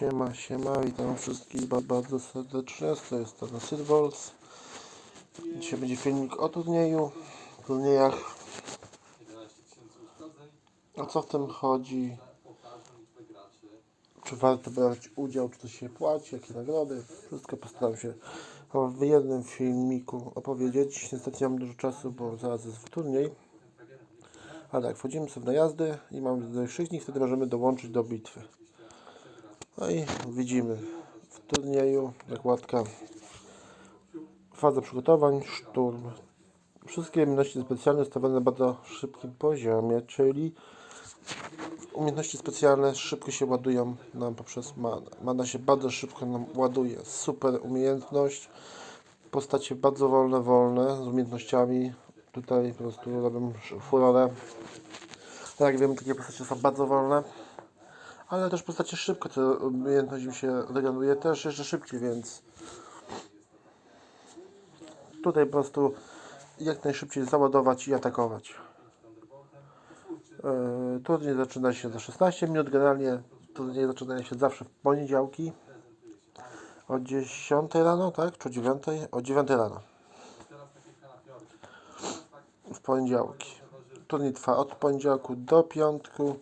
Siema, siema, witam wszystkich ba- bardzo serdecznie, to jest strona Silvols. Dzisiaj będzie filmik o turnieju, turniejach. O co w tym chodzi? Czy warto brać udział, czy to się płaci, jakie nagrody? Wszystko postaram się w jednym filmiku opowiedzieć. Niestety nie mam dużo czasu, bo zaraz jest turniej. Ale tak, wchodzimy sobie na jazdy i mamy krzyżnik, wtedy możemy dołączyć do bitwy. No i widzimy w turnieju nakładka faza przygotowań, szturm. Wszystkie umiejętności specjalne stawiane na bardzo szybkim poziomie, czyli umiejętności specjalne szybko się ładują nam poprzez mana. Mana się bardzo szybko nam ładuje. Super umiejętność. Postacie bardzo wolne, wolne z umiejętnościami. Tutaj po prostu robią furorę. Tak jak wiemy, takie postacie są bardzo wolne ale też postacie szybko, to umiejętność im się regeneruje też jeszcze szybciej, więc tutaj po prostu jak najszybciej załadować i atakować. Yy, turniej zaczyna się za 16 minut, generalnie turniej zaczynają się zawsze w poniedziałki o 10 rano, tak? Czy o 9? O 9 rano. W poniedziałki. Turniej trwa od poniedziałku do piątku.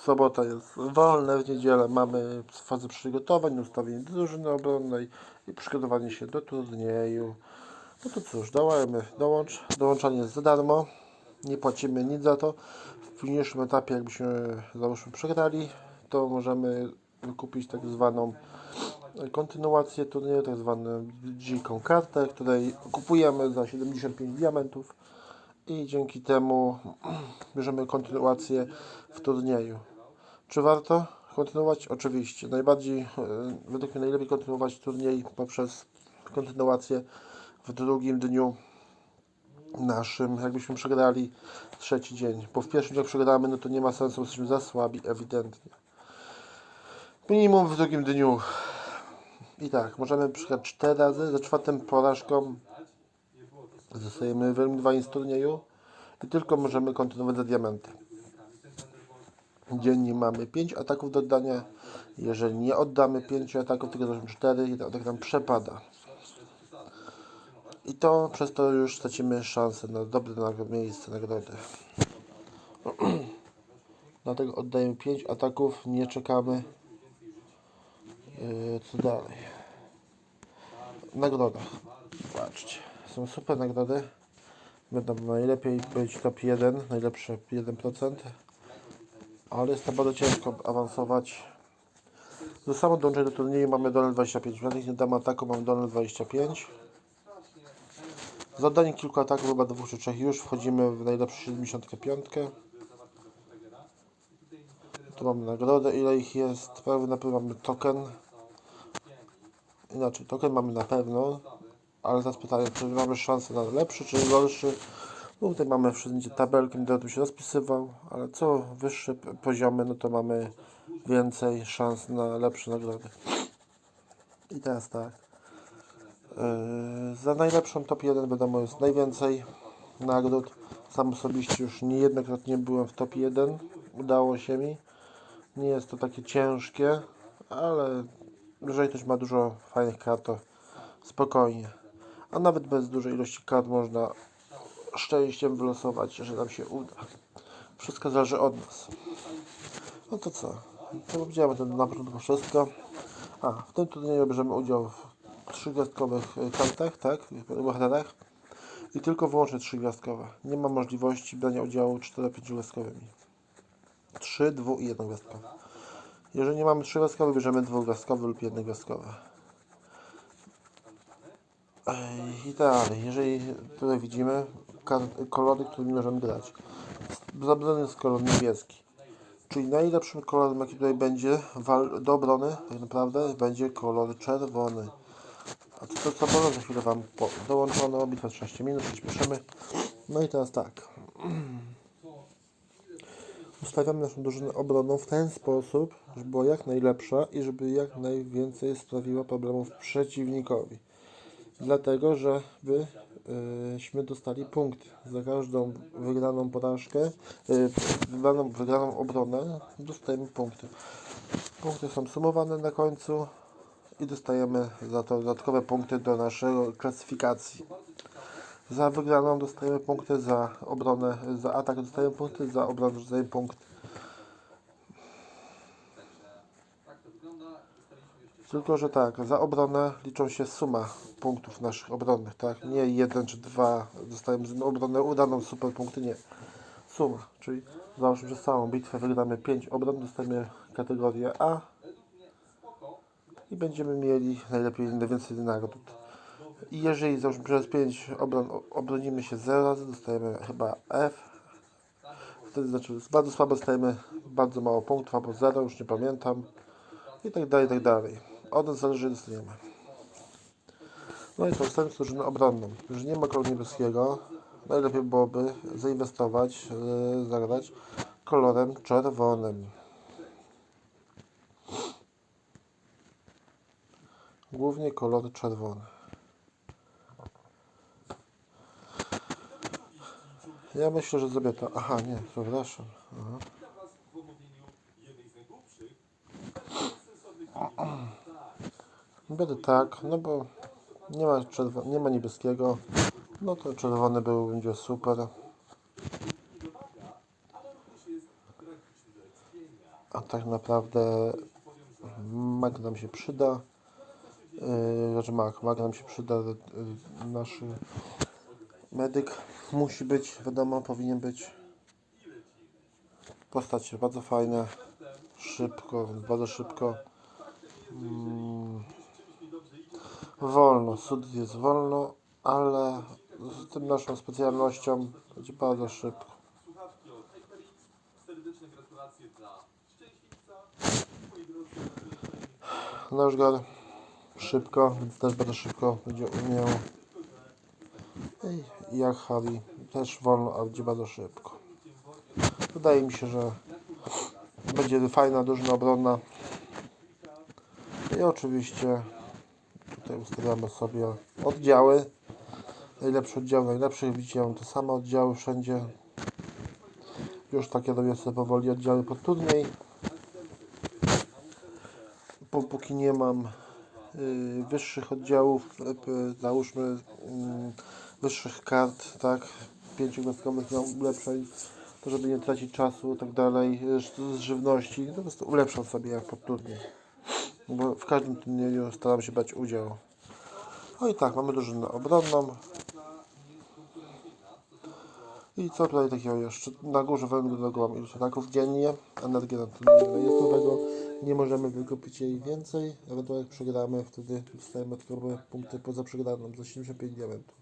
W sobotę jest wolne, w niedzielę mamy fazę przygotowań, ustawienie drużyny obronnej i przygotowanie się do turnieju. No to cóż, dołajmy, dołącz. Dołączanie jest za darmo, nie płacimy nic za to. W późniejszym etapie, jakbyśmy załóżmy przegrali, to możemy wykupić tak zwaną kontynuację turnieju, tak zwaną dziką kartę, której kupujemy za 75 diamentów i dzięki temu bierzemy kontynuację w turnieju. Czy warto kontynuować? Oczywiście. Najbardziej, e, według mnie najlepiej kontynuować turniej poprzez kontynuację w drugim dniu naszym, jakbyśmy przegrali trzeci dzień. Bo w pierwszym jak przegramy, no to nie ma sensu, jesteśmy za słabi, ewidentnie. Minimum w drugim dniu. I tak, możemy przegrać 4 razy, za czwartym porażką Zostajemy wyeliminowani z turnieju i tylko możemy kontynuować za diamenty. Dziennie mamy 5 ataków do oddania. Jeżeli nie oddamy 5 ataków, tylko zrobimy 4, jeden atak nam przepada. I to przez to już stracimy szansę na dobre miejsce nagrody. Dlatego oddajemy 5 ataków, nie czekamy. Yy, co dalej? Nagroda. Patrzcie. Są super nagrody. Będą najlepiej być top 1, najlepsze 1%. Ale jest to bardzo ciężko awansować. Do samo dołączenia do turnieju mamy donel 25. Nawet nie dam ataku, mamy donel 25. Zadanie kilku ataków, chyba dwóch czy trzech już. Wchodzimy w najlepszą 75. Tu mamy nagrodę. Ile ich jest? Prawie na pewno mamy token. Inaczej, token mamy na pewno. Ale teraz pytanie, czy mamy szansę na lepszy, czy gorszy? No tutaj mamy wszędzie tabelki, będę o się rozpisywał, ale co wyższe poziomy, no to mamy więcej szans na lepsze nagrody. I teraz tak. Yy, za najlepszą top 1 wiadomo jest najwięcej nagród. Sam osobiście już niejednokrotnie byłem w top 1. Udało się mi. Nie jest to takie ciężkie, ale jeżeli ktoś ma dużo fajnych kart, to spokojnie. A nawet bez dużej ilości kart można szczęściem wylosować, że nam się uda. Wszystko zależy od nas. No to co? To powiedziałem to na początku wszystko. A, w tym turnieju bierzemy udział w trzygwiazdkowych y, kartach, tak? Bohaterach. I tylko wyłącznie trzygwiazdkowe. Nie ma możliwości brania udziału 4-5 gwiazdkowymi. 3, 2 i 1 gwiazdkowe. Jeżeli nie mamy trzygwiazdkowych, bierzemy dwugwiazdkowe lub jednogwiazdkowe. Ej, I dalej, jeżeli tutaj widzimy kolory, którymi możemy grać. Zabrany jest kolor niebieski. Czyli najlepszym kolorem, jaki tutaj będzie do obrony, tak naprawdę, będzie kolor czerwony. A to, to co było za chwilę Wam po- dołączono, bitwa 13 minut, przyspieszymy. No i teraz tak. Ustawiamy naszą drużynę obronną w ten sposób, żeby była jak najlepsza i żeby jak najwięcej sprawiła problemów przeciwnikowi dlatego żeby byśmy dostali punkt za każdą wygraną porażkę, y, wygraną, wygraną obronę, dostajemy punkty. Punkty są sumowane na końcu i dostajemy za to dodatkowe punkty do naszej klasyfikacji. Za wygraną dostajemy punkty, za obronę, za atak dostajemy punkty, za obronę dostajemy punkt. Tylko, że tak, za obronę liczą się suma punktów naszych obronnych, tak? Nie jeden czy dwa dostajemy za obronę udaną, super punkty, nie. Suma, czyli załóżmy, że całą bitwę wygramy 5 obron, dostajemy kategorię A i będziemy mieli najlepiej najwięcej nagród. I jeżeli załóżmy przez 5 obron obronimy się 0 razy, dostajemy chyba F. Wtedy znaczy bardzo słabo dostajemy bardzo mało punktów, albo 0, już nie pamiętam. I tak dalej, i tak dalej. Od nas zależy, dostaniemy. No i co, zostawiamy drużynę obronną. Już nie ma koloru niebieskiego. Najlepiej byłoby zainwestować, yy, zagrać kolorem czerwonym. Głównie kolor czerwony. Ja myślę, że zrobię to. Aha, nie, przepraszam. Aha. Będę tak, no bo nie ma, nie ma niebieskiego. No to czerwony był, będzie super. A tak naprawdę mag nam się przyda. Yy, znaczy mag, mag nam się przyda. Yy, nasz medyk musi być, wiadomo, powinien być. Postać bardzo fajna. Szybko, bardzo szybko. Mm, wolno, cud jest wolno, ale z tym naszą specjalnością będzie bardzo szybko. Moi drodzy, Nożgar szybko, więc też bardzo szybko będzie umiał. I jak Harry też wolno, ale będzie bardzo szybko. Wydaje mi się, że będzie fajna, drużyna obronna. I oczywiście tutaj ustawiamy sobie oddziały. Najlepszy oddział, najlepszych widzicie, te same oddziały wszędzie. Już takie robię sobie powoli oddziały pod turniej. Bo póki nie mam y, wyższych oddziałów, y, załóżmy y, wyższych kart, tak, pięciogwiazdkowych miał ulepszeń, to żeby nie tracić czasu i tak dalej, y, z żywności, to po prostu ulepszam sobie jak pod turniej. Bo w każdym turnieju staram się brać udział. No i tak, mamy drużynę obronną. I co tutaj takiego jeszcze? Na górze węglu mam ilość ataków dziennie. Energię na to nie jest nowego. Nie możemy wykupić jej więcej. Ewentualnie jak przegramy, wtedy dostajemy dodatkowe punkty poza przegraną za 75 diamentów.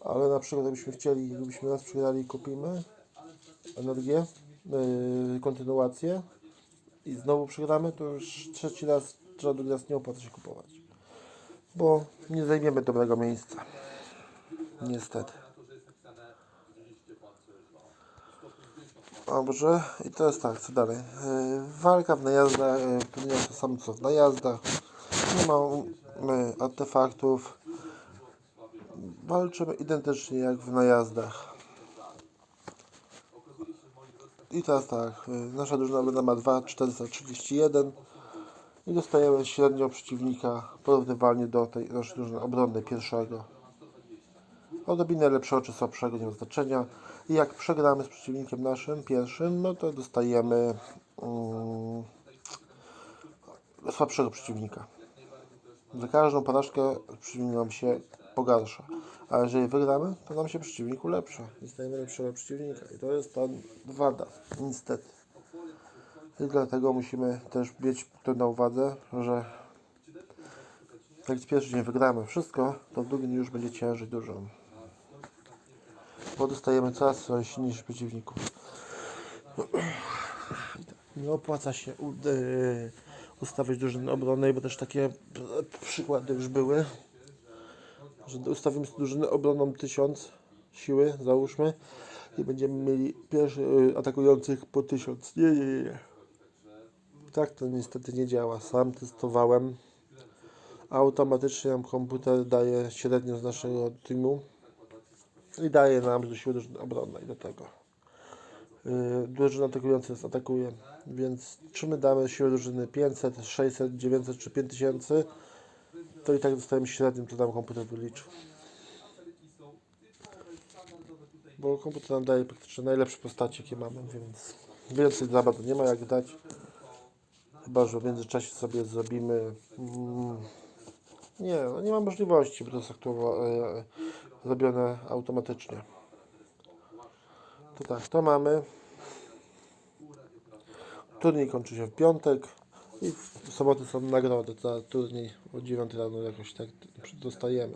Ale na przykład jakbyśmy chcieli, gdybyśmy raz przegrali kupimy energię, yy, kontynuację i znowu przegramy, to już trzeci raz, trzeba drugi raz nie opłaca się kupować. Bo nie zajmiemy dobrego miejsca. Niestety. Dobrze, i jest tak, co dalej. Yy, walka w najazdach, to nie jest to samo co w najazdach. Nie ma yy, artefaktów. Walczymy identycznie jak w najazdach. I teraz tak, yy, nasza drużyna obronna ma 2,431 i dostajemy średnio przeciwnika porównywalnie do tej naszej drużyny obronnej pierwszego. Odrobinę lepszego czy słabszego nie ma znaczenia. I jak przegramy z przeciwnikiem naszym pierwszym, no to dostajemy mm, słabszego przeciwnika. Za każdą porażkę przeciwnik nam się pogarsza. A jeżeli wygramy, to nam się przeciwnik ulepsza. Dostajemy lepszego przeciwnika. I to jest ta wada, niestety. I dlatego musimy też mieć to na uwadze, że jak z pierwszym nie wygramy wszystko, to w drugim już będzie ciężej dużo. Bo dostajemy coraz silniejszych przeciwników. Nie opłaca się yy, ustawiać drużyny obronnej, bo też takie przykłady już były, że ustawimy sobie drużynę obronną 1000 siły, załóżmy, i będziemy mieli pierwszy yy, atakujących po 1000. Nie, nie, nie. Tak to niestety nie działa. Sam testowałem. Automatycznie nam komputer daje średnią z naszego teamu i daje nam do siły drużyny obronnej do tego. Yy, drużyna atakująca nas atakuje, więc czy my damy siłę drużyny 500, 600, 900 czy 5000, to i tak dostajemy średnią, co nam komputer wyliczy. Kapelki są typowe, standardowe tutaj. Bo komputer nam daje praktycznie najlepsze postacie, jakie mamy, więc więcej za bardzo nie ma jak dać. Chyba, że w międzyczasie sobie zrobimy. Mm, nie, no nie ma możliwości, bo to jest e, zrobione automatycznie. To tak, to mamy. Turniej kończy się w piątek i w soboty są nagrody za turniej o 9 rano jakoś tak dostajemy.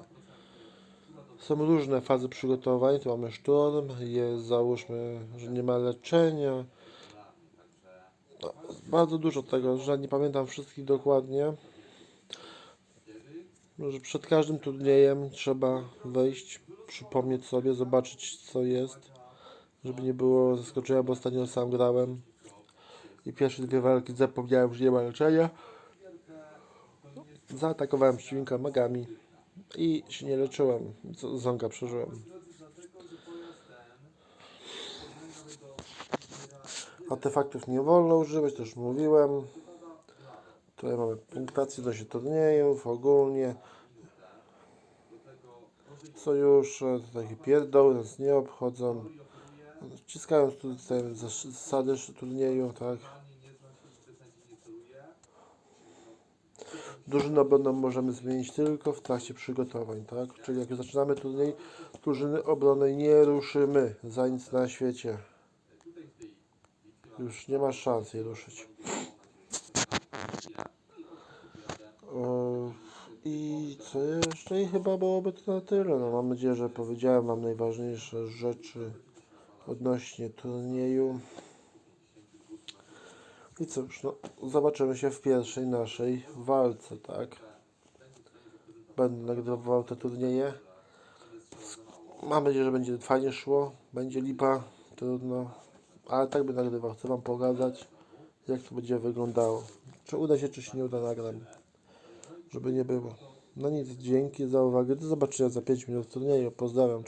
Są różne fazy przygotowań. Tu mamy szturm, jest załóżmy, że nie ma leczenia. No, bardzo dużo tego, że nie pamiętam wszystkich dokładnie. Że przed każdym turniejem trzeba wejść, przypomnieć sobie, zobaczyć co jest, żeby nie było zaskoczenia, bo ostatnio sam grałem i pierwsze dwie walki zapomniałem, że nie ma leczenia. Zaatakowałem świnka magami i się nie leczyłem. Z- Ząga przeżyłem. Artefaktów nie wolno używać, to już mówiłem. Tutaj mamy punktację do się turniejów, ogólnie. Sojusze, to takie pierdoły, nas nie obchodzą. Wciskając tu dostajemy zas- zasady turnieju, tak. Drużynę obronną możemy zmienić tylko w trakcie przygotowań, tak? Czyli jak zaczynamy turniej, drużyny obronnej nie ruszymy za nic na świecie. Już nie ma szans jej ruszyć. I co jeszcze? I chyba byłoby to na tyle. No, mam nadzieję, że powiedziałem Wam najważniejsze rzeczy odnośnie turnieju. I cóż, no, zobaczymy się w pierwszej naszej walce, tak? Będę nagrywał te turnieje. Mam nadzieję, że będzie fajnie szło. Będzie lipa, trudno. Ale tak by nagrywał. Chcę Wam pokazać, jak to będzie wyglądało. Czy uda się, czy się nie uda, nagram. Żeby nie było. No nic, dzięki za uwagę. Do zobaczenia za 5 minut turnieju. Pozdrawiam.